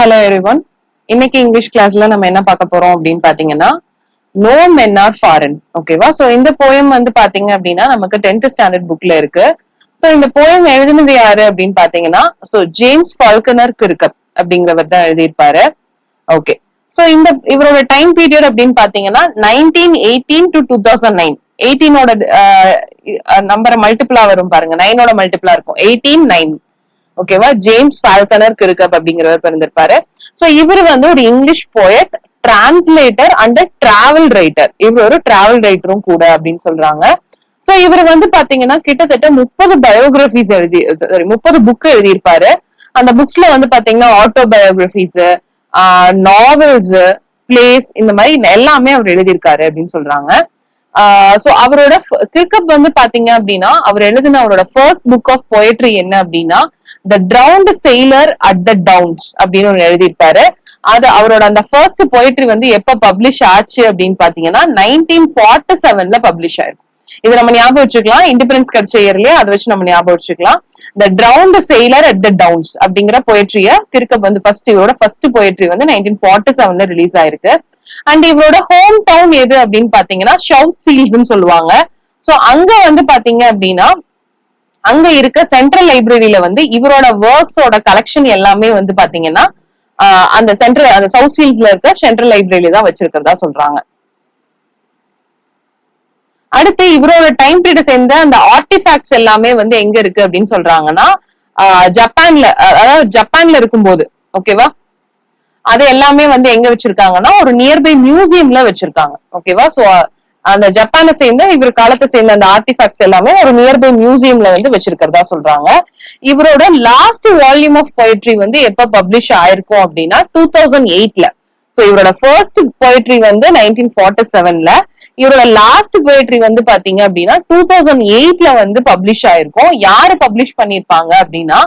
Hello everyone இன்னைக்கு English கிளாஸ்ல நம்ம என்ன பார்க்க போறோம் அப்படின்னு பாத்தீங்கன்னா நோ மென் ஆர் ஃபாரின் ஓகேவா சோ இந்த போயம் வந்து பாத்தீங்க அப்படின்னா நமக்கு டென்த் ஸ்டாண்டர்ட் புக்ல இருக்கு. சோ இந்த போயம் எழுதினது யாரு அப்படின்னு பாத்தீங்கன்னா சோ ஜேம்ஸ் ஃபால்கனர் கிருக்கப் அப்படிங்கிறவர் தான் எழுதியிருப்பாரு. ஓகே சோ இந்த இவரோட டைம் பீரியட் அப்படின்னு பாத்தீங்கன்னா nineteen eighteen to two thousand nine எயிட்டீனோட நம்பரை மல்டிபிளா வரும் பாருங்க. நைனோட மல்டிபிளா இருக்கும். எயிட்டீன் நைன் ஓகேவா? ஜேம்ஸ் ஃபால்கனர் கிருக்கப் அப்படிங்கிறவர் பிறந்திருப்பாரு. சோ இவர் வந்து ஒரு English poet translator and travel writer இவர் ஒரு டிராவல் ரைட்டரும் கூட அப்படின்னு சொல்றாங்க. சோ இவர் வந்து பாத்தீங்கன்னா கிட்டத்தட்ட முப்பது பயோகிராபிஸ் எழுதி சாரி முப்பது புக் எழுதியிருப்பாரு. அந்த புக்ஸ்ல வந்து பாத்தீங்கன்னா ஆட்டோ பயோகிராபிஸ் நாவல்ஸ் பிளேஸ் இந்த மாதிரி எல்லாமே அவர் எழுதியிருக்காரு அப்படின்னு சொல்றாங்க. சோ அவரோட கிரிக்கப் வந்து பாத்தீங்க அப்படின்னா அவர் எழுதின அவரோட ஃபர்ஸ்ட் புக் ஆஃப் போயட்ரி என்ன அப்படின்னா the drowned sailor at the downs அப்படின்னு ஒன்று எழுதியிருப்பாரு. அது அவரோட அந்த ஃபர்ஸ்ட் போயட்ரி வந்து எப்ப பப்ளிஷ் ஆச்சு அப்படின்னு பாத்தீங்கன்னா நைன்டீன் ஃபார்ட்டி செவன்ல பப்ளிஷ் ஆயிருக்கும் இது நம்ம ஞாபகம் வச்சுக்கலாம். இண்டிபெண்டன்ஸ் கிடைச்ச இயர்லயே அதை வச்சு நம்ம ஞாபகம் வச்சுக்கலாம். The drowned sailor at the downs அப்படிங்கிற போயட்ரிய கிருக்கப் வந்து ஃபர்ஸ்ட் இவரோட ஃபர்ஸ்ட் போயட்ரி வந்து நைன்டீன் ஃபார்ட்டி செவன்ல ரிலீஸ் ஆயிருக்கு. அண்ட் இவரோட ஹோம் டவுன் எது அப்படின்னு பாத்தீங்கன்னா ஷவுத் சீல்ஸ்ன்னு சொல்லுவாங்க. சோ அங்க வந்து பாத்தீங்க அப்படின்னா அங்க இருக்க சென்ட்ரல் லைப்ரரியில வந்து இவரோட ஒர்க்ஸோட கலெக்ஷன் எல்லாமே வந்து பாத்தீங்கன்னா அந்த சென்ட்ரல் அந்த சவுத் சீல்ஸ்ல இருக்க சென்ட்ரல் லைப்ரரியில தான் வச்சிருக்கிறதா சொல்றாங்க. அடுத்து இவரோட டைம் பீரியட் சேர்ந்த அந்த ஆர்டிஃபேக்ட்ஸ் எல்லாமே வந்து எங்க இருக்கு அப்படின்னு சொல்றாங்கன்னா ஜப்பான்ல அதாவது ஜப்பான்ல இருக்கும்போது ஓகேவா அது எல்லாமே வந்து எங்க வச்சிருக்காங்கன்னா ஒரு நியர்பை மியூசியம்ல வச்சிருக்காங்க. ஓகேவா சோ அந்த ஜப்பானை சேர்ந்த இவர் காலத்தை சேர்ந்த அந்த ஆர்டிஃபேக்ட்ஸ் எல்லாமே ஒரு நியர்பை மியூசியம்ல வந்து வச்சிருக்கிறதா சொல்றாங்க. இவரோட லாஸ்ட் வால்யூம் ஆஃப் பொயட்ரி வந்து எப்ப பப்ளிஷ் ஆயிருக்கும் அப்படின்னா டூ தௌசண்ட் எயிட்ல சோ இவரோட ஃபர்ஸ்ட் பொயட்ரி வந்து நைன்டீன் ஃபார்ட்டி செவன்ல இவரோட லாஸ்ட் பொயட்ரி வந்து பாத்தீங்க அப்படின்னா டூ தௌசண்ட் எயிட்ல வந்து பப்ளிஷ் ஆயிருக்கும். யாரு பப்ளிஷ் பண்ணிருப்பாங்க அப்படின்னா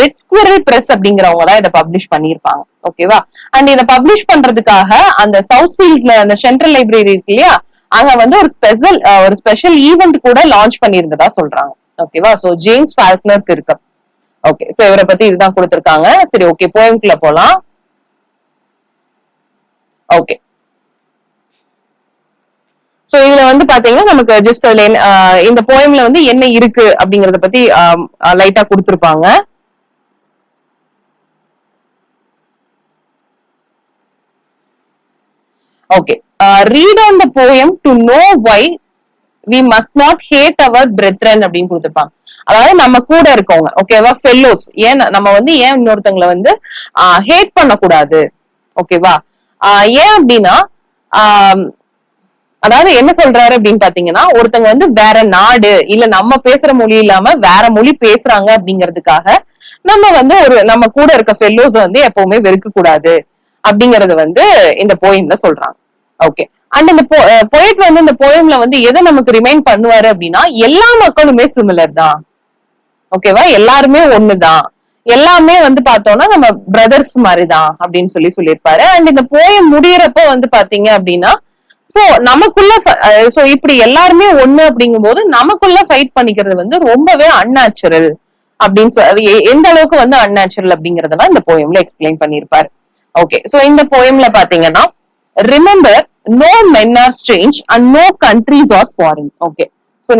ரெட் ஸ்குவரல் பிரஸ் அப்படிங்கிறவங்க தான் இதை பப்ளிஷ் பண்ணிருப்பாங்க. ஓகேவா அண்ட் இதை பப்ளிஷ் பண்றதுக்காக அந்த சவுத் சீல்ஸ்ல அந்த சென்ட்ரல் லைப்ரரி இருக்கு இல்லையா? அங்க வந்து ஒரு ஸ்பெஷல் ஒரு ஸ்பெஷல் ஈவெண்ட் கூட லான்ச் பண்ணியிருந்ததா சொல்றாங்க. ஓகேவா சோ ஜேம்ஸ் ஃபால்க்னர் இருக்கு. ஓகே சோ இவரை பத்தி இதுதான் கொடுத்திருக்காங்க. சரி ஓகே போயம்குள்ள போலாம். ஓகே சோ இதுல வந்து பாத்தீங்கன்னா நமக்கு ஜஸ்ட் அதுல இந்த போயம்ல வந்து என்ன இருக்கு அப்படிங்கறத பத்தி லைட்டா கொடுத்திருப்பாங்க. Okay read on the poem to know why we must not hate our brethren அப்படின்னு கொடுத்துருப்பாங்க. அதாவது நம்ம கூட இருக்கவங்க ஓகேவா ஃபெல்லோஸ் ஏன் நம்ம வந்து ஏன் இன்னொருத்தவங்களை வந்து ஹேட் பண்ணக்கூடாது? ஓகேவா ஏன் அப்படின்னா அதாவது என்ன சொல்றாரு அப்படின்னு பாத்தீங்கன்னா ஒருத்தங்க வந்து வேற நாடு இல்ல நம்ம பேசுற மொழி இல்லாம வேற மொழி பேசுறாங்க அப்படிங்கிறதுக்காக நம்ம வந்து ஒரு நம்ம கூட இருக்க ஃபெல்லோஸ் வந்து எப்பவுமே வெறுக்க கூடாது அப்படிங்கறது வந்து இந்த போயம்ல சொல்றாங்க. ஓகே அண்ட் இந்த போயட் uh, வந்து இந்த போயம்ல வந்து எதை நமக்கு ரிமைண்ட் பண்ணுவாரு அப்படின்னா எல்லா மக்களுமே சிமிலர் தான். ஓகேவா எல்லாருமே ஒண்ணுதான். எல்லாமே வந்து பார்த்தோம்னா நம்ம பிரதர்ஸ் மாதிரி தான் அப்படின்னு சொல்லி சொல்லியிருப்பாரு. அண்ட் இந்த போயம் முடியறப்ப வந்து பாத்தீங்க அப்படின்னா சோ நமக்குள்ள சோ uh, இப்படி எல்லாருமே ஒண்ணு அப்படிங்கும் போது நமக்குள்ள ஃபைட் பண்ணிக்கிறது வந்து ரொம்பவே அன்நேச்சுரல் அப்படின்னு சொல்லி எந்த அளவுக்கு வந்து அன்நேச்சுரல் அப்படிங்கறதெல்லாம் இந்த போயம்ல எக்ஸ்பிளைன் பண்ணிருப்பாரு ஓகே சோ இந்த போயம்ல பாத்தீங்கன்னா remember no men are strange and no countries are foreign okay so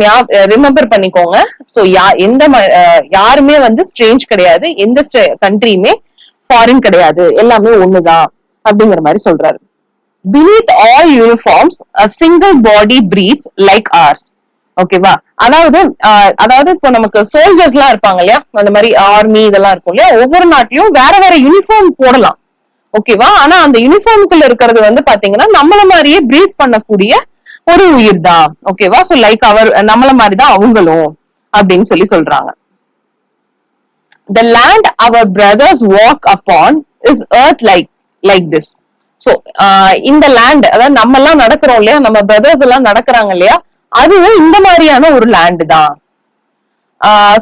remember பண்ணிக்கோங்க. ஸோ யா எந்த uh, யாருமே வந்து ஸ்ட்ரேஞ்ச் கிடையாது. எந்த கண்ட்ரியுமே ஃபாரின் கிடையாது. எல்லாமே ஒண்ணுதான் அப்படிங்கிற மாதிரி சொல்றாரு. Beneath all uniforms single body breathes like ours ஓகேவா அதாவது uh, அதாவது இப்போ நமக்கு சோல்ஜர்ஸ் எல்லாம் இருப்பாங்க இல்லையா? அந்த மாதிரி ஆர்மி இதெல்லாம் இருக்கும் இல்லையா? ஒவ்வொரு நாட்டிலையும் வேற வேற யூனிஃபார்ம் போடலாம். ஓகேவா ஆனா அந்த யூனிஃபார்முக்குள்ள இருக்கிறது வந்து பாத்தீங்கன்னா நம்மள மாதிரியே பிரீத் பண்ணக்கூடிய ஒரு உயிர் தான் ஓகேவா சோ லைக் அவர் நம்மள மாதிரி தான் அவங்களும் அப்படின்னு சொல்லி சொல்றாங்க. The land our brothers walk upon is earth like like this so இந்த லேண்ட் அதாவது நம்ம எல்லாம் நடக்கிறோம் இல்லையா? நம்ம பிரதர்ஸ் எல்லாம் நடக்கிறாங்க இல்லையா? அதுவும் இந்த மாதிரியான ஒரு லேண்டு தான்.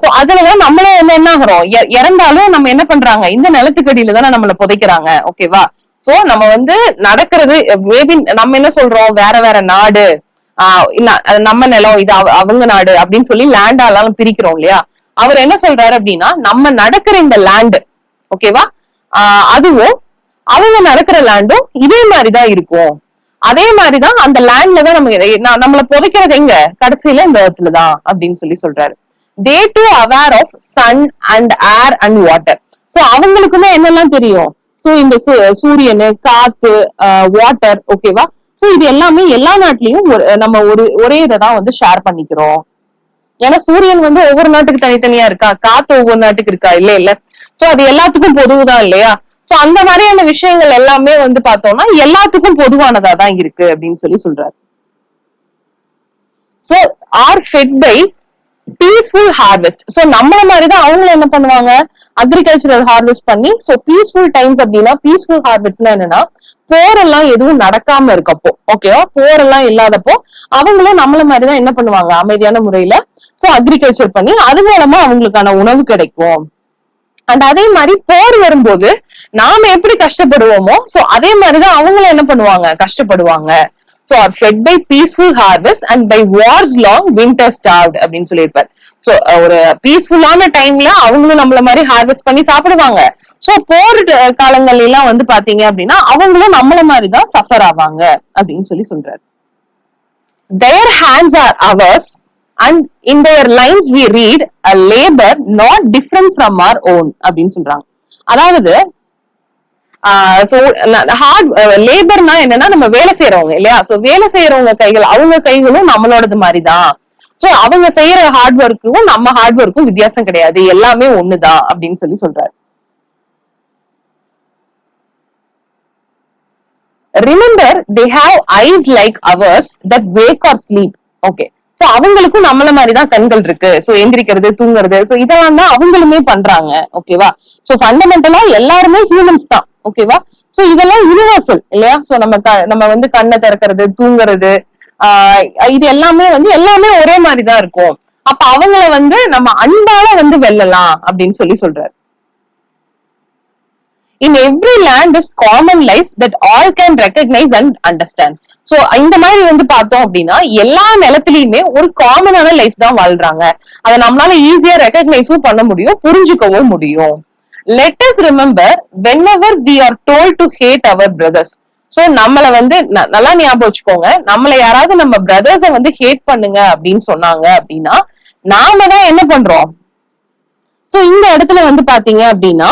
சோ அதுலதான் நம்மளும் வந்து என்ன ஆகிறோம் இறந்தாலும் நம்ம என்ன பண்றாங்க? இந்த நிலத்துக்கடியில தானே நம்மள புதைக்கிறாங்க. ஓகேவா சோ நம்ம வந்து நடக்கிறது மேபி நம்ம என்ன சொல்றோம்? வேற வேற நாடு. ஆஹ் இல்ல நம்ம நிலம் இது அவங்க நாடு அப்படின்னு சொல்லி லேண்டாலாம் பிரிக்கிறோம் இல்லையா? அவர் என்ன சொல்றாரு அப்படின்னா நம்ம நடக்கிற இந்த லேண்ட் ஓகேவா ஆஹ் அதுவும் அவங்க நடக்கிற லேண்டும் இதே மாதிரிதான் இருக்கும். அதே மாதிரிதான் அந்த லேண்ட்ல தான் நம்ம நம்மள புதைக்கிறது எங்க? கடைசியில இந்த இடத்துலதான் அப்படின்னு சொல்லி சொல்றாரு. They too aware of sun and air and water so அவங்களுக்குமே என்னெல்லாம் தெரியும்? சோ இந்த சூரியனு காத்து வாட்டர் ஓகேவா சோ இது எல்லாமே எல்லா நாட்டிலயும் ஒரு நம்ம ஒரு ஒரே இதை தான் வந்து ஷேர் பண்ணிக்கிறோம். ஏன்னா சூரியன் வந்து ஒவ்வொரு நாட்டுக்கு தனித்தனியா இருக்கா? காத்து ஒவ்வொரு நாட்டுக்கு இருக்கா? இல்ல இல்ல. சோ அது எல்லாத்துக்கும் பொதுவுதான் இல்லையா? சோ அந்த மாதிரியான விஷயங்கள் எல்லாமே வந்து பார்த்தோம்னா எல்லாத்துக்கும் பொதுவானதா தான் இருக்கு அப்படின்னு சொல்லி சொல்றாரு. So are fed by peaceful harvest so நம்மள மாதிரி தான் அவங்களும் என்ன பண்ணுவாங்க? அக்ரிகல்ச்சரல் ஹார்வெஸ்ட் பண்ணி சோ பீஸ்ஃபுல் டைம்ஸ் அப்படின்னா பீஸ்ஃபுல் ஹார்வெஸ்ட்னா என்னன்னா போரெல்லாம் எதுவும் நடக்காம இருக்கப்போ ஓகேவா போரெல்லாம் இல்லாதப்போ அவங்களும் நம்மள மாதிரிதான் என்ன பண்ணுவாங்க? அமைதியான முறையில சோ அக்ரிகல்ச்சர் பண்ணி அது மூலமா அவங்களுக்கான உணவு கிடைக்கும். அண்ட் அதே மாதிரி போர் வரும்போது நாம எப்படி கஷ்டப்படுவோமோ சோ அதே மாதிரிதான் அவங்களும் என்ன பண்ணுவாங்க? கஷ்டப்படுவாங்க. So are fed by peaceful harvest and by wars long winter starved அப்படின்னு சொல்லியிருப்பார். சோ ஒரு பீஸ்ஃபுல்லான டைம்ல அவங்களும் நம்மள மாதிரி ஹார்வெஸ்ட் பண்ணி சாப்பிடுவாங்க. ஸோ போர் ட- காலங்கள்ல எல்லாம் வந்து பாத்தீங்க அப்படின்னா அவங்களும் நம்மள மாதிரி தான் சஃபர் ஆவாங்க அப்படின்னு சொல்லி சொல்றாரு. Their hands are ours and in their lines we read a labour not different from our own அப்படின்னு சொல்றாங்க. அதாவது சோ ஹார்ட் லேபர்னா என்னன்னா நம்ம வேலை செய்யறவங்க இல்லையா? சோ வேலை செய்யறவங்க கைகள் அவங்க கைகளும் நம்மளோடது மாதிரிதான். சோ அவங்க செய்யற ஹார்ட் ஒர்க்கும் நம்ம ஹார்ட் ஒர்க்கும் வித்தியாசம் கிடையாது. எல்லாமே ஒண்ணுதான் அப்படின்னு சொல்லி சொல்றாரு. Remember they have eyes like ours that wake or sleep okay so அவங்களுக்கும் நம்மள மாதிரிதான் கண்கள் இருக்கு. சோ எந்திரிக்கிறது தூங்குறது. சோ இதெல்லாம் தான் அவங்களுமே பண்றாங்க. ஓகேவா சோ ஃபண்டமெண்டலா எல்லாருமே ஹியூமன்ஸ் தான். ஓகேவா சோ இதெல்லாம் யூனிவர்சல் இல்லையா? சோ நம்ம க- நம்ம வந்து கண்ணை திறக்கிறது தூங்குறது ஆஹ் இது எல்லாமே வந்து எல்லாமே ஒரே மாதிரிதான் இருக்கும். அப்ப அவங்கள வந்து நம்ம அன்பால வந்து வெல்லலாம் அப்படின்னு சொல்லி சொல்றாரு. In every land is common life that all can recognise and understand so இந்த மாதிரி வந்து பார்த்தோம் அப்படின்னா எல்லா நிலத்திலயுமே ஒரு காமனான லைஃப் தான் வாழ்றாங்க. அதை நம்மளால ஈஸியா ரெக்கக்னைஸும் பண்ண முடியும் புரிஞ்சுக்கவும் முடியும். Let us remember whenever we are told to hate our brothers so நம்மள வந்து ந- நல்லா ஞாபகம் வச்சுக்கோங்க. நம்மள யாராவது நம்ம பிரதர்ஸ வந்து ஹேட் பண்ணுங்க அப்படின்னு சொன்னாங்க அப்படின்னா நாம தான் என்ன பண்றோம்? சோ இந்த இடத்துல வந்து பாத்தீங்க அப்படின்னா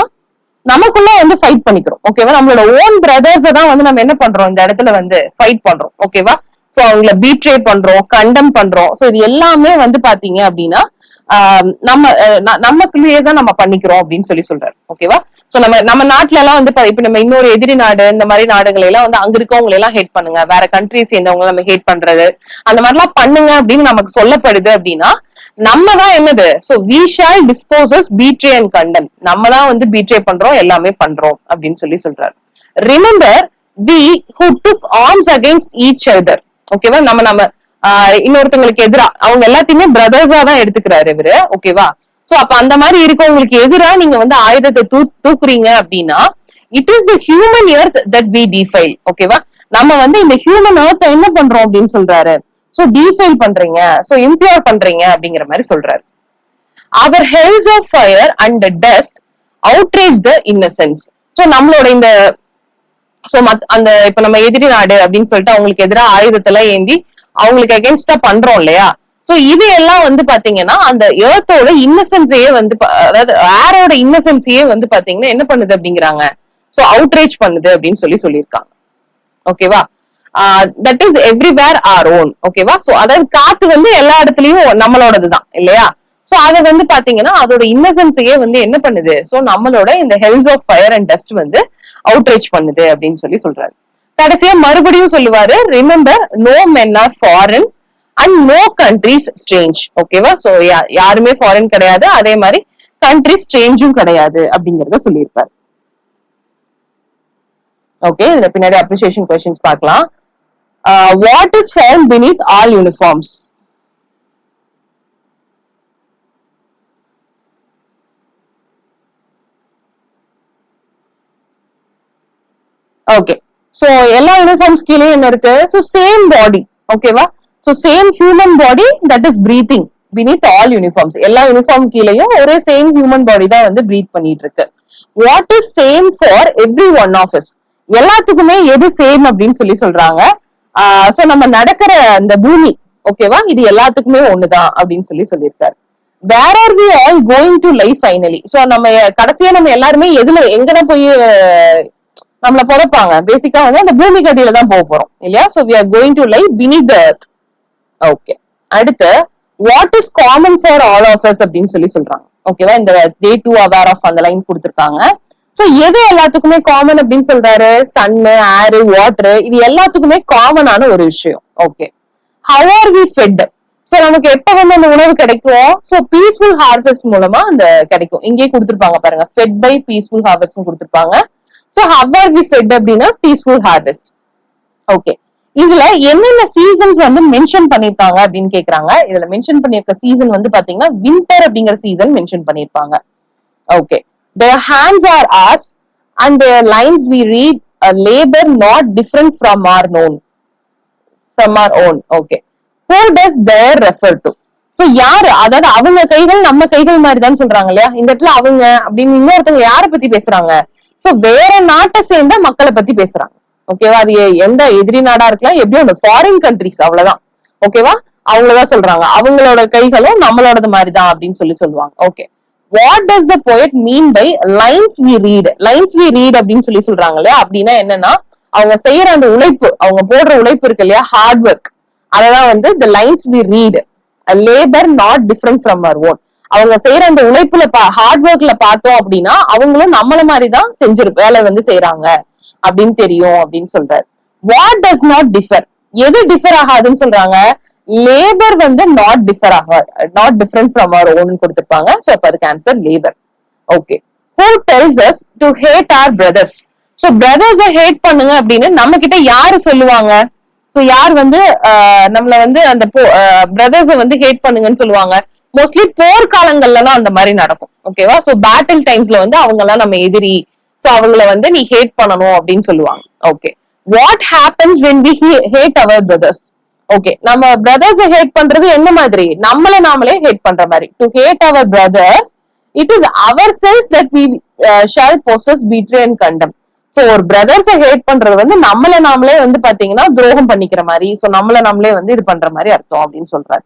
நமக்குள்ள வந்து ஃபைட் பண்ணிக்கிறோம். ஓகேவா நம்மளோட ஓன் பிரதர்ஸ தான் வந்து நம்ம என்ன பண்றோம்? இந்த இடத்துல வந்து ஃபைட் பண்றோம். ஓகேவா சோ அவங்கள பீட்ரே பண்றோம் கண்டம் பண்றோம். சோ இது எல்லாமே வந்து பாத்தீங்க அப்படின்னா ஆஹ் நம்ம நமக்குள்ளேயே தான் நம்ம பண்ணிக்கிறோம் அப்படின்னு சொல்லி சொல்றாரு. ஓகேவா சோ நம்ம நம்ம நாட்டுல எல்லாம் வந்து இப்ப நம்ம இன்னொரு எதிரி நாடு இந்த மாதிரி நாடுகளை எல்லாம் வந்து அங்க இருக்கவங்களை எல்லாம் ஹேட் பண்ணுங்க. வேற கண்ட்ரி சேர்ந்தவங்க நம்ம ஹேட் பண்றது. அந்த மாதிரி எல்லாம் பண்ணுங்க அப்படின்னு நமக்கு சொல்லப்படுது அப்படின்னா நம்ம தான் என்னது so we shall dispossess betray and condemn நம்ம தான் வந்து பீட்ரே பண்றோம் எல்லாமே பண்றோம் அப்படின்னு சொல்லி சொல்றாரு. Remember we who took arms against each other ஓகேவா நம்ம நம்ம இன்னொருத்தவங்களுக்கு இன்னொருத்தங்களுக்கு எதிரா அவங்க எல்லாத்தையுமே பிரதர்ஸா தான் எடுத்துக்கிறாரு இவரு. ஓகேவா சோ அப்ப அந்த மாதிரி இருக்கவங்களுக்கு எதிரா நீங்க வந்து ஆயுதத்தை தூ தூக்குறீங்க அப்படின்னா it is the human earth that we defile ஓகேவா நம்ம வந்து இந்த ஹியூமன் எர்த் என்ன பண்றோம் அப்படின்னு சொல்றாரு? சோ டீஃபைல் பண்றீங்க. சோ இம்ப்யூர் பண்றீங்க அப்படிங்கிற மாதிரி சொல்றாரு. Our hells of fire and dust outrage the innocence so நம்மளோட இந்த சோ மத் அந்த இப்ப நம்ம எதிரி நாடு அப்படின்னு சொல்லிட்டு அவங்களுக்கு எதிராக ஆயுதத்தெல்லாம் ஏந்தி அவங்களுக்கு அகேன்ஸ்டா பண்றோம் இல்லையா? சோ இது எல்லாம் வந்து பாத்தீங்கன்னா அந்த ஏர்த்தோட இன்னசென்ஸையே வந்து அதாவது ஏரோட இன்னசென்ஸையே வந்து பாத்தீங்கன்னா என்ன பண்ணுது அப்படிங்கிறாங்க. சோ அவுட்ரேஜ் பண்ணுது அப்படின்னு சொல்லி சொல்லியிருக்காங்க. ஓகேவா that is everywhere our own ஓகேவா சோ அதாவது காத்து வந்து எல்லா இடத்துலயும் நம்மளோடதுதான் இல்லையா? சோ அதை வந்து பாத்தீங்கன்னா அதோட இன்னசென்ஸையே வந்து என்ன பண்ணுது? சோ நம்மளோட இந்த hells of fire and dust வந்து அவுட்ரேஜ் பண்ணுது அப்படின்னு சொல்லி சொல்றாரு. கடைசியா மறுபடியும் சொல்லுவாரு remember no men are foreign and no countries strange ஓகேவா சோ யாருமே ஃபாரின் கிடையாது அதே மாதிரி கண்ட்ரி ஸ்ட்ரேஞ்சும் கிடையாது அப்படிங்கறத சொல்லியிருப்பாரு. ஓகே இதுல பின்னாடி அப்ரிசியேஷன் கொஸ்டின்ஸ் பார்க்கலாம். What is found beneath all uniforms okay so எல்லா யூனிஃபார்ம்ஸ் கீழே என்ன இருக்கு? சோ சேம் பாடி ஓகேவா so same human body that is breathing beneath all uniforms எல்லா யூனிஃபார்ம் கீழேயும் ஒரே சேம் ஹியூமன் பாடி தான் வந்து பிரீத் பண்ணிட்டு இருக்கு what is same for everyone of us எல்லாத்துக்குமே எது சேம் அப்படின்னு சொல்லி சொல்றாங்க. சோ நம்ம நடக்கிற அந்த பூமி ஓகேவா இது எல்லாத்துக்குமே ஒண்ணுதான் அப்படின்னு சொல்லி சொல்லியிருக்காரு. Where are we all going to life finally so நம்ம கடைசியா நம்ம எல்லாருமே எதுல எங்கதான் போய் நம்மள புதைப்பாங்க? பேசிக்கா வந்து அந்த பூமி கட்டியில தான் போக போறோம் இல்லையா? So we are going to life beneath the earth. Okay அடுத்து what is common for all of us அப்படின்னு சொல்லி சொல்றாங்க. ஓகேவா இந்த டே டூ அவேர் ஆஃப் அந்த லைன் கொடுத்துருக்காங்க. சோ எது எல்லாத்துக்குமே காமன் அப்படின்னு சொல்றாரு? சன்னு ஏரு வாட்டர் இது எல்லாத்துக்குமே காமனான ஒரு விஷயம். Okay how are we fed so நமக்கு எப்ப வந்து அந்த உணவு கிடைக்கும்? சோ பீஸ்ஃபுல் ஹார்வெஸ்ட் மூலமா அந்த கிடைக்கும். இங்கேயே கொடுத்துருப்பாங்க பாருங்க. ஃபெட் பை பீஸ்ஃபுல் ஹார்வெஸ்ட் கொடுத்துருப்பாங்க. So how are we fed அப்படின்னா பீஸ்ஃபுல் ஹார்வெஸ்ட் ஓகே இதுல என்னென்ன சீசன்ஸ் வந்து மென்ஷன் பண்ணிருப்பாங்க அப்படின்னு கேக்குறாங்க. இதுல மென்ஷன் பண்ணிருக்க சீசன் வந்து பாத்தீங்கன்னா வின்டர் அப்படிங்கிற சீசன் மென்ஷன் பண்ணிருப்பாங்க. Okay the hands are ours and lines we read labour not different from our known from our own okay Who does their refer to so யாரு? அதாவது அவங்க கைகள் நம்ம கைகள் மாதிரி தான் சொல்றாங்க இல்லையா? இந்த இடத்துல அவங்க அப்படின்னு இன்னொருத்தவங்க யார பத்தி பேசுறாங்க? சோ வேற நாட்டை சேர்ந்த மக்களை பத்தி பேசுறாங்க. ஓகேவா அது எந்த எதிரி நாடா இருக்கலாம் எப்படியும் ஒன்று ஃபாரின் கண்ட்ரிஸ் அவ்வளவுதான். ஓகேவா அவங்களதான் சொல்றாங்க. அவங்களோட கைகளும் நம்மளோடது மாதிரி தான் அப்படின்னு சொல்லி சொல்லுவாங்க. Okay what does the poet mean by lines we read lines we read அப்படின்னு சொல்லி சொல்றாங்க இல்லையா? அப்படின்னா என்னன்னா அவங்க செய்யற அந்த உழைப்பு அவங்க போடுற உழைப்பு இருக்கு இல்லையா? ஹார்ட் ஒர்க் அததான் வந்து the lines we read labour not different from our own அவங்க செய்யற அந்த உழைப்புல ஹார்ட் ஒர்க்ல பார்த்தோம் அப்படின்னா அவங்களும் நம்மள மாதிரி தான் செஞ்சிரு வேலை வந்து செய்யறாங்க அப்படின்னு தெரியும் அப்படின்னு சொல்றாரு. வாட் டஸ் நாட் டிஃபர் எது டிஃபர் ஆகாதுன்னு சொல்றாங்க? லேபர் வந்து நாட் டிஃபர் ஆகாது not different from our own கொடுத்திருப்பாங்க. ஸோ அப்போ அதுக்கு answer labour okay who tells us to hate our brothers so பிரதர்ஸ hate பண்ணுங்க அப்படின்னு நம்ம கிட்ட யாரு சொல்லுவாங்க? ஸோ யார் வந்து நம்மள வந்து அந்த பிரதர்ஸ வந்து ஹேட் பண்ணுங்கன்னு சொல்லுவாங்க? மோஸ்ட்லி போர்க்காலங்கள்ல தான் அந்த மாதிரி நடக்கும். ஓகேவா சோ பேட்டில் டைம்ஸ்ல வந்து அவங்க எல்லாம் நம்ம எதிரி. சோ அவங்கள வந்து நீ ஹேட் பண்ணணும் அப்படின்னு சொல்லுவாங்க. Okay what happens when we hate our brothers okay நம்ம பிரதர்ஸ் ஹேட் பண்றது என்ன மாதிரி? நம்மள நாமளே ஹேட் பண்ற மாதிரி. To hate our brothers it is ourselves that we shall possess betray and condemn so ஒரு பிரதர்ஸ ஹேட் பண்றது வந்து நம்மள நாமளே வந்து பாத்தீங்கன்னா துரோகம் பண்ணிக்கிற மாதிரி. சோ நம்மள நாமளே வந்து இது பண்ற மாதிரி அர்த்தம் அப்படின்னு சொல்றாரு.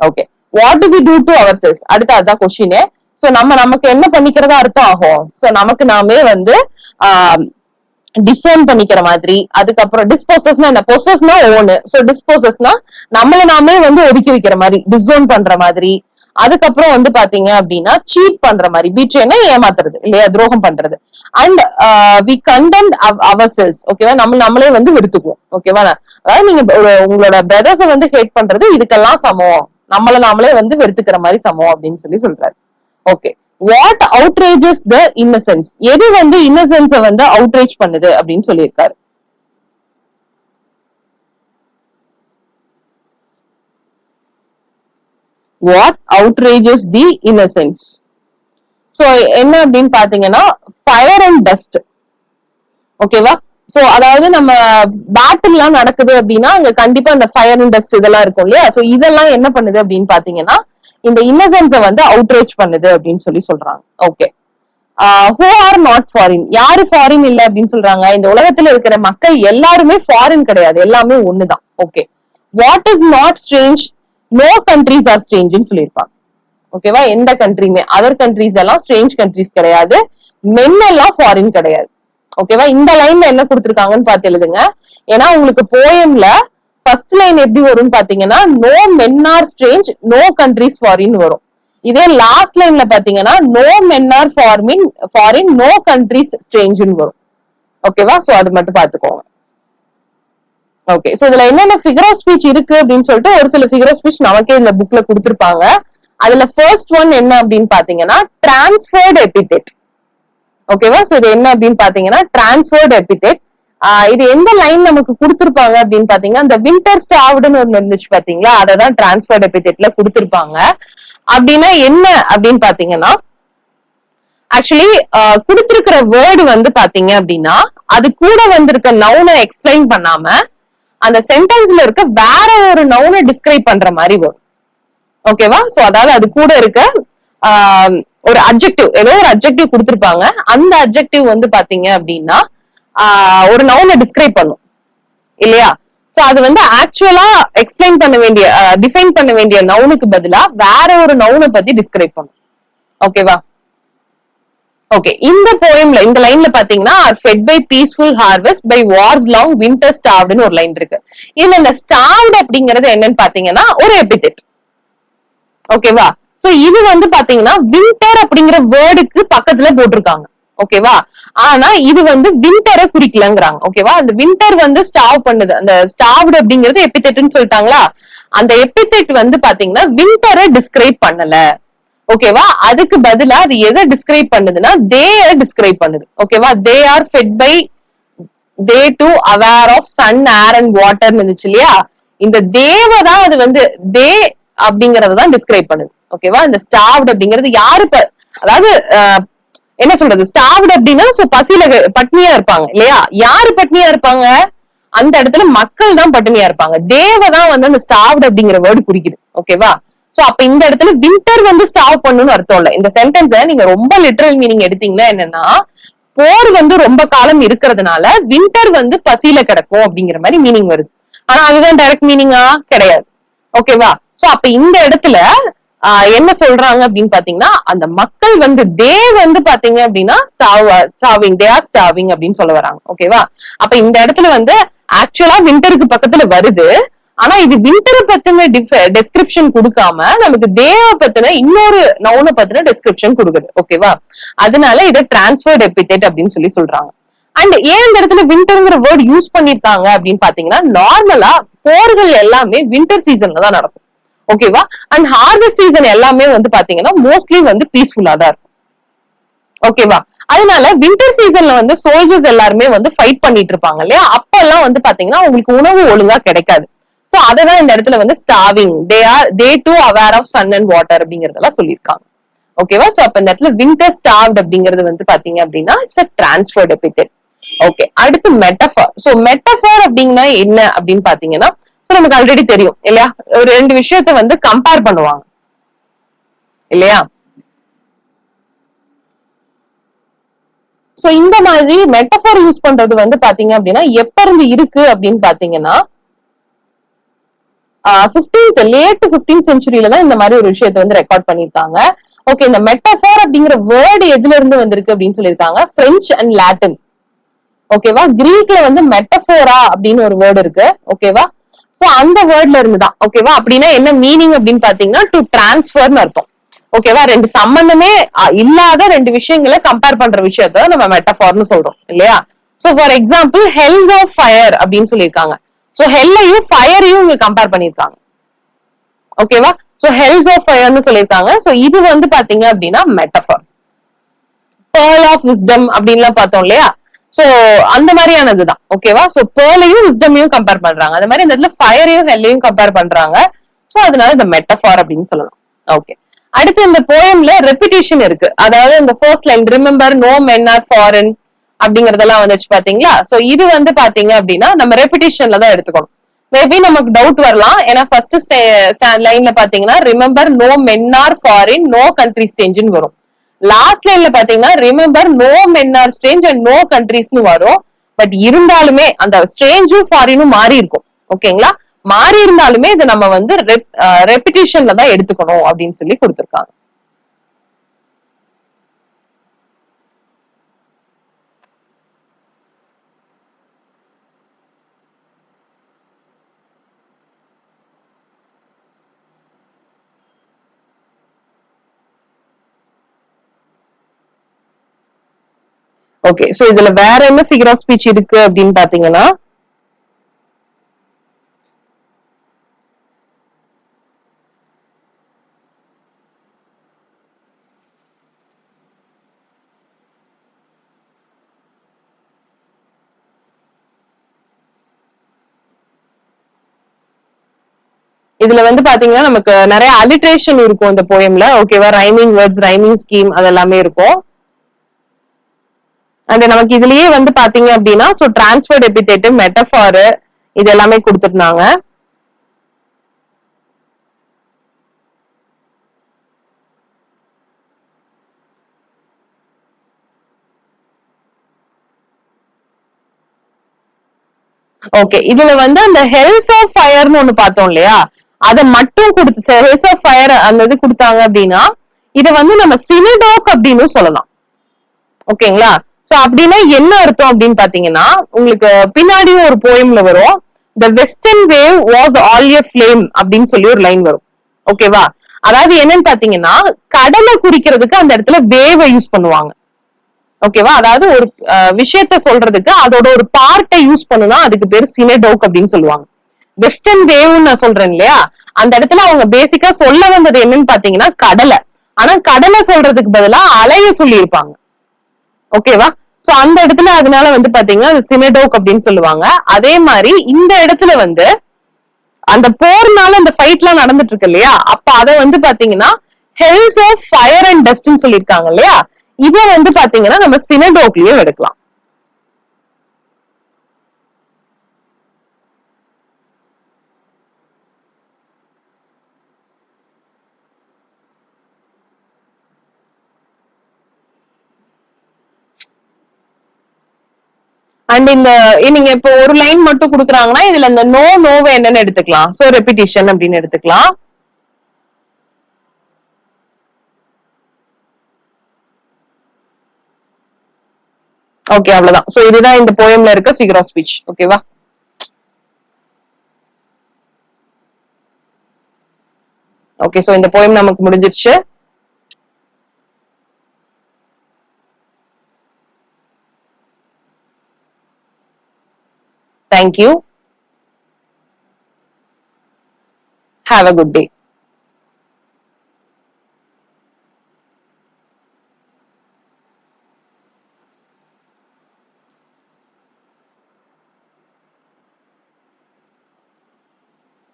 Okay what do we do to ourselves அடுத்து அதான் கொஸ்டின் சோ நம்ம நமக்கு என்ன பண்ணிக்கிறதா அர்த்தம் ஆகும்? சோ நமக்கு நாமே வந்து ஆஹ் பண்ணிக்கிற மாதிரி அதுக்கப்புறம் டிஸ்போசஸ்னா என்ன? பொசஸ்னா ஓனு சோ டிஸ்போசஸ்னா நம்மள நாமே வந்து ஒதுக்கி வைக்கிற மாதிரி டிசோன் பண்ற மாதிரி. அதுக்கப்புறம் வந்து பாத்தீங்க அப்படின்னா சீட் பண்ற மாதிரி. பீட்ரேனா ஏமாத்துறது? இல்லையா? துரோகம் பண்றது. And we condemn ourselves ஓகேவா நம்ம நம்மளே வந்து விடுத்துக்குவோம் ஓகேவா அதாவது நீங்க உங்களோட பிரதர்ஸ வந்து ஹேட் பண்றது இதுக்கெல்லாம் சமம். நம்மள நாமளே வந்து வெறுத்துக்கிற மாதிரி சமம் அப்படின்னு சொல்லி சொல்றாரு. Okay what outrages the innocence எது வந்து இன்னசென்ஸ வந்து அவுட்ரேஜ் பண்ணுது அப்படின்னு சொல்லியிருக்காரு. What outrages the innocence so என்ன அப்படின்னு பாத்தீங்கன்னா ஃபயர் அண்ட் டஸ்ட் ஓகேவா சோ அதாவது நம்ம பேட்டில் எல்லாம் நடக்குது அப்படின்னா அங்க கண்டிப்பா அந்த ஃபயர் அண்ட் டஸ்ட் இதெல்லாம் இருக்கும் இல்லையா? சோ இதெல்லாம் என்ன பண்ணுது அப்படின்னு பாத்தீங்கன்னா இந்த இன்னசென்ஸ வந்து அவுட்ரேஜ் பண்ணுது அப்படின்னு சொல்லி சொல்றாங்க. Okay who are not foreign யாரு ஃபாரின் இல்ல அப்படின்னு சொல்றாங்க. இந்த உலகத்துல இருக்கிற மக்கள் எல்லாருமே ஃபாரின் கிடையாது. எல்லாமே ஒண்ணுதான். Okay what is not strange no countries are ஸ்ட்ரேஞ்சுன்னு சொல்லியிருப்பாங்க. ஓகேவா எந்த கண்ட்ரியுமே அதர் கண்ட்ரீஸ் எல்லாம் ஸ்ட்ரேஞ்ச் கண்ட்ரீஸ் கிடையாது. மென் எல்லாம் ஃபாரின் கிடையாது. ஓகேவா இந்த லைன்ல என்ன கொடுத்துருக்காங்கன்னு பார்த்து எழுதுங்க. ஏன்னா உங்களுக்கு போயம்ல ஃபர்ஸ்ட் லைன் எப்படி வரும்னு பாத்தீங்கன்னா no men are strange no countries foreign வரும். இதே லாஸ்ட் லைன்ல பாத்தீங்கன்னா no men are foreign foreign no countries ஸ்ட்ரேஞ்சுன்னு வரும். ஓகேவா சோ அது மட்டும் பாத்துக்கோங்க. ஓகே சோ இதுல என்னென்ன ஃபிகர் ஆஃப் ஸ்பீச் இருக்கு அப்படின்னு சொல்லிட்டு ஒரு சில ஃபிகர் ஆஃப் ஸ்பீச் நமக்கே இதுல புக்ல கொடுத்துருப்பாங்க. அதுல ஃபர்ஸ்ட் ஒன் என்ன அப்படின்னு பாத்தீங்கன்னா டிரான்ஸ்ஃபர்ட் எபிதெட் ஓகேவா சோ இது என்ன அப்படின்னு பாத்தீங்கன்னா டிரான்ஸ்ஃபர்ட் எபிதெட் இது எந்த லைன் நமக்கு கொடுத்திருப்பாங்க அப்படின்னு பாத்தீங்கன்னா இந்த வின்டர் ஸ்டாவ்டுன்னு ஒண்ணு இருந்துச்சு பாத்தீங்களா? அதை தான் டிரான்ஸ்ஃபர்ட் எபிதெட்ல கொடுத்திருப்பாங்க. அப்படின்னா என்ன அப்படின்னு பாத்தீங்கன்னா ஆக்சுவலி கொடுத்திருக்கிற வேர்டு வந்து பாத்தீங்க அப்படின்னா அது கூட வந்திருக்க நவுனை எக்ஸ்பிளைன் பண்ணாம அந்த சென்டென்ஸ்ல இருக்க வேற ஒரு நவுனை டிஸ்கிரைப் பண்ற மாதிரி வரும். ஓகேவா சோ அதாவது அது கூட இருக்க ஒரு அப்ஜெக்டிவ் ஏதோ ஒரு அப்ஜெக்டிவ் கொடுத்திருப்பாங்க. அந்த அப்ஜெக்டிவ் வந்து பாத்தீங்க அப்படின்னா ஒரு நவுனை டிஸ்கிரைப் பண்ணும். இல்லையா? சோ அது வந்து ஆக்சுவலா எக்ஸ்பிளைன் பண்ண வேண்டிய டிஃபைன் பண்ண வேண்டிய நவுனுக்கு பதிலா வேற ஒரு நவுனை பத்தி டிஸ்கிரைப் பண்ணும். ஓகேவா ஓகே இந்த போயம்ல இந்த லைன்ல பாத்தீங்கன்னா fed by peaceful harvest by wars long winter ஸ்டாவ்டுன்னு ஒரு லைன் இருக்கு. இதுல இந்த ஸ்டாவ்ட் அப்படிங்கறது என்னன்னு பாத்தீங்கன்னா ஒரு எபிதெட் ஓகேவா சோ இது வந்து பாத்தீங்கன்னா வின்டர் அப்படிங்கிற வேர்டுக்கு பக்கத்துல போட்டிருக்காங்க. ஓகேவா ஆனா இது வந்து வின்டரை குறிக்கலங்கிறாங்க. ஓகேவா அந்த வின்டர் வந்து ஸ்டாவ் பண்ணுது. அந்த ஸ்டாவ்டு அப்படிங்கிறது எபிதெட்னு சொல்லிட்டாங்களா? அந்த எபிதெட் வந்து பாத்தீங்கன்னா வின்டரை டிஸ்கிரைப் பண்ணல. ஓகேவா அதுக்கு பதிலா அது எதை டிஸ்கிரைப் பண்ணுதுன்னா தே டிஸ்கிரைப் பண்ணுது. ஓகேவா they are fed by they too aware of sun air and water இருந்துச்சு இல்லையா? இந்த தேவை தான் அது வந்து தே அப்படிங்கறத தான் டிஸ்கிரைப் பண்ணுது. ஓகேவா இந்த ஸ்டாவ்ட் அப்படிங்கிறது யாரு அதாவது என்ன சொல்றது? ஸ்டாவ்டு அப்படின்னா சோ பசியில பட்னியா இருப்பாங்க இல்லையா? யாரு பட்னியா இருப்பாங்க? அந்த இடத்துல மக்கள் தான் பட்டினியா இருப்பாங்க. தேவ தான் வந்து அந்த ஸ்டாவ்டு அப்படிங்கிற வேர்டு குறிக்குது. ஓகேவா சோ அப்ப இந்த இடத்துல வின்டர் வந்து ஸ்டாவ் பண்ணுன்னு அர்த்தம் இல்ல. இந்த சென்டென்ஸ நீங்க ரொம்ப லிட்டரல் மீனிங் எடுத்தீங்கன்னா என்னன்னா போர் வந்து ரொம்ப காலம் இருக்கிறதுனால வின்டர் வந்து பசியில கிடக்கும் அப்படிங்கிற மாதிரி மீனிங் வருது. ஆனா அதுதான் டைரக்ட் மீனிங்கா கிடையாது. ஓகேவா சோ அப்ப இந்த இடத்துல என்ன சொல்றாங்க அப்படின்னு பாத்தீங்கன்னா அந்த மக்கள் வந்து தே வந்து பாத்தீங்க அப்படின்னா ஸ்டாவிங் தே ஆர் ஸ்டாவிங் அப்படின்னு சொல்ல வராங்க. ஓகேவா அப்ப இந்த இடத்துல வந்து ஆக்சுவலா வின்டருக்கு பக்கத்துல வருது. ஆனா இது வின்டரை பத்தின டெஸ்கிரிப்ஷன் கொடுக்காம நமக்கு தேவ பத்தின இன்னொரு நவுனை பத்தின டெஸ்கிரிப்ஷன் கொடுக்குது. ஓகேவா அதனால இதை டிரான்ஸ்பர்ட் எபிதேட் அப்படின்னு சொல்லி சொல்றாங்க. அண்ட் ஏன் இந்த இடத்துல வின்டர்ங்கிற வேர்ட் யூஸ் பண்ணிருக்காங்க அப்படின்னு பாத்தீங்கன்னா நார்மலா போர்கள் எல்லாமே வின்டர் சீசன்ல தான் நடக்கும். ஓகேவா அண்ட் ஹார்வெஸ்ட் சீசன் எல்லாமே வந்து பாத்தீங்கன்னா மோஸ்ட்லி வந்து பீஸ்ஃபுல்லா தான் இருக்கும். ஓகேவா அதனால வின்டர் சீசன்ல வந்து சோல்ஜர்ஸ் எல்லாருமே வந்து ஃபைட் பண்ணிட்டு இருப்பாங்க இல்லையா? அப்ப எல்லாம் வந்து பாத்தீங்கன்னா உங்களுக்கு உணவு ஒழுங்கா கிடைக்காது. சோ அததான் இந்த இடத்துல வந்து starving they are they too aware of sun and water அப்படிங்கறதெல்லாம் சொல்லியிருக்காங்க. ஓகேவா சோ அப்ப இந்த இடத்துல வின்டர் ஸ்டாவ்ட் அப்படிங்கிறது வந்து பாத்தீங்க அப்படின்னா it's a transferred epithet okay அடுத்து மெட்டஃபார் சோ மெட்டஃபார் அப்படின்னா என்ன அப்படின்னு பாத்தீங்கன்னா நமக்கு ஆல்ரெடி தெரியும் இல்லையா? ஒரு ரெண்டு விஷயத்த வந்து கம்பேர் பண்ணுவாங்க. இல்லையா? சோ இந்த மாதிரி மெட்டஃபோர் யூஸ் பண்றது வந்து பாத்தீங்க அப்படின்னா எப்ப இருந்து இருக்கு அப்படின்னு பாத்தீங்கன்னா பிப்டீன்த் லேட் பிப்டீன்த் செஞ்சுரியில தான் இந்த மாதிரி ஒரு விஷயத்த வந்து ரெக்கார்ட் பண்ணிருக்காங்க ஓகே இந்த மெட்டஃபோர் அப்படிங்கிற வேர்டு எதுல இருந்து வந்திருக்கு அப்படின்னு சொல்லியிருக்காங்க? பிரெஞ்சு அண்ட் லாட்டின் ஓகேவா கிரீக்ல வந்து மெட்டஃபோரா அப்படின்னு ஒரு வேர்டு இருக்கு. ஓகேவா சோ அந்த வேர்ட்ல இருந்துதான். ஓகேவா அப்படின்னா என்ன மீனிங் அப்படின்னு பாத்தீங்கன்னா டு டிரான்ஸ்ஃபர்னு அர்த்தம். ஓகேவா ரெண்டு சம்பந்தமே இல்லாத ரெண்டு விஷயங்களை கம்பேர் பண்ற விஷயத்த நம்ம மெட்டஃபார்னு சொல்றோம். இல்லையா? So for example hells of fire அப்படின்னு சொல்லியிருக்காங்க. சோ ஹெல்லையும் ஃபயரையும் இங்க கம்பேர் பண்ணிருக்காங்க ஓகேவா சோ ஹெல்ஸ் ஆஃப் ஃபயர்னு சொல்லியிருக்காங்க. சோ இது வந்து பாத்தீங்க அப்படின்னா மெட்டஃபார் பேர்ல் ஆஃப் விஸ்டம் அப்படின்லாம் பார்த்தோம் இல்லையா? சோ அந்த மாதிரியானதுதான். ஓகேவா சோ பேர்லையும் விஸ்டமையும் கம்பேர் பண்றாங்க. அந்த மாதிரி இந்த இடத்துல ஃபயரையும் ஹெல்லையும் கம்பேர் பண்றாங்க. சோ அதனால இந்த மெட்டஃபார் அப்படின்னு சொல்லலாம். ஓகே அடுத்து இந்த போயம்ல ரெப்பிடேஷன் இருக்கு. அதாவது இந்த first line remember no men are foreign அப்படிங்கறதெல்லாம் வந்துச்சு பாத்தீங்களா? சோ இது வந்து பாத்தீங்க அப்படின்னா நம்ம ரெப்பிடேஷன்ல தான் எடுத்துக்கணும். மேபி நமக்கு டவுட் வரலாம். ஏன்னா ஃபர்ஸ்ட் லைன்ல பாத்தீங்கன்னா remember no men are foreign no country ஸ்டேஞ்சுன்னு வரும். லாஸ்ட் லைன்ல பாத்தீங்கன்னா remember no men are strange and no கண்ட்ரிஸ்னு வரும். பட் இருந்தாலுமே அந்த ஸ்ட்ரேஞ்சும் ஃபாரினும் மாறி இருக்கும். ஓகேங்களா மாறி இருந்தாலுமே இதை நம்ம வந்து ரெப்பிடேஷன்ல தான் எடுத்துக்கணும் அப்படின்னு சொல்லி கொடுத்துருக்காங்க. ஓகே சோ இதுல வேற என்ன ஃபிகர் ஆஃப் ஸ்பீச் இருக்கு அப்படின்னு பாத்தீங்கன்னா இதுல வந்து பாத்தீங்கன்னா நமக்கு நிறைய அலிட்ரேஷன் இருக்கும் இந்த போயம்ல ஓகேவா ரைமிங் வேர்ட்ஸ் ரைமிங் ஸ்கீம் அதெல்லாமே இருக்கும். அண்ட் நமக்கு இதுலயே வந்து பாத்தீங்க அப்படின்னா சோ டிரான்ஸ்பர்ட் எபிதேட் மெட்டஃபாரு இது எல்லாமே கொடுத்துருந்தாங்க. ஓகே இதுல வந்து அந்த ஹெல்ஸ் ஆஃப் ஃபயர்னு ஒண்ணு பார்த்தோம் இல்லையா? அத மட்டும் கொடுத்து ஹெல்ஸ் ஆஃப் ஃபயர் அந்த இது கொடுத்தாங்க அப்படின்னா இத வந்து நம்ம சினிடோக் அப்படின்னு சொல்லலாம். ஓகேங்களா சோ அப்படின்னா என்ன அர்த்தம் அப்படின்னு பாத்தீங்கன்னா உங்களுக்கு பின்னாடியும் ஒரு போயம்ல வரும். The western wave was all a flame அப்படின்னு சொல்லி ஒரு லைன் வரும். ஓகேவா அதாவது என்னன்னு பாத்தீங்கன்னா கடலை குறிக்கிறதுக்கு அந்த இடத்துல வேவை யூஸ் பண்ணுவாங்க. ஓகேவா அதாவது ஒரு விஷயத்த சொல்றதுக்கு அதோட ஒரு பார்ட்டை யூஸ் பண்ணுனா அதுக்கு பேர் சினடோக் அப்படின்னு சொல்லுவாங்க. வெஸ்டர்ன் வேவ்னு நான் சொல்றேன் இல்லையா? அந்த இடத்துல அவங்க பேசிக்கா சொல்ல வந்தது என்னன்னு பாத்தீங்கன்னா கடலை. ஆனா கடலை சொல்றதுக்கு பதிலா அலைய சொல்லியிருப்பாங்க. ஓகேவா சோ அந்த இடத்துல அதனால வந்து பாத்தீங்கன்னா சினடோக் அப்படின்னு சொல்லுவாங்க. அதே மாதிரி இந்த இடத்துல வந்து அந்த போர்னால அந்த ஃபைட் எல்லாம் நடந்துட்டு இருக்கு இல்லையா? அப்ப அத வந்து பாத்தீங்கன்னா ஹெல்ஸ் ஆஃப் ஃபயர் அண்ட் டஸ்ட்னு சொல்லியிருக்காங்க இல்லையா? இத வந்து பாத்தீங்கன்னா நம்ம சினடோக்லயும் எடுக்கலாம். அண்ட் இந்த நீங்க இப்போ ஒரு லைன் மட்டும் குடுக்குறாங்கன்னா இதுல இந்த நோ நோவை என்னன்னு எடுத்துக்கலாம். சோ ரெப்பிட்டிஷன் அப்படின்னு எடுத்துக்கலாம். ஓகே அவ்வளவுதான். சோ இதுதான் இந்த போயம்ல இருக்க ஃபிகர் ஆஃப் ஸ்பீச் ஓகேவா ஓகே சோ இந்த போயம் நமக்கு முடிஞ்சிருச்சு. Thank you. Have a good day.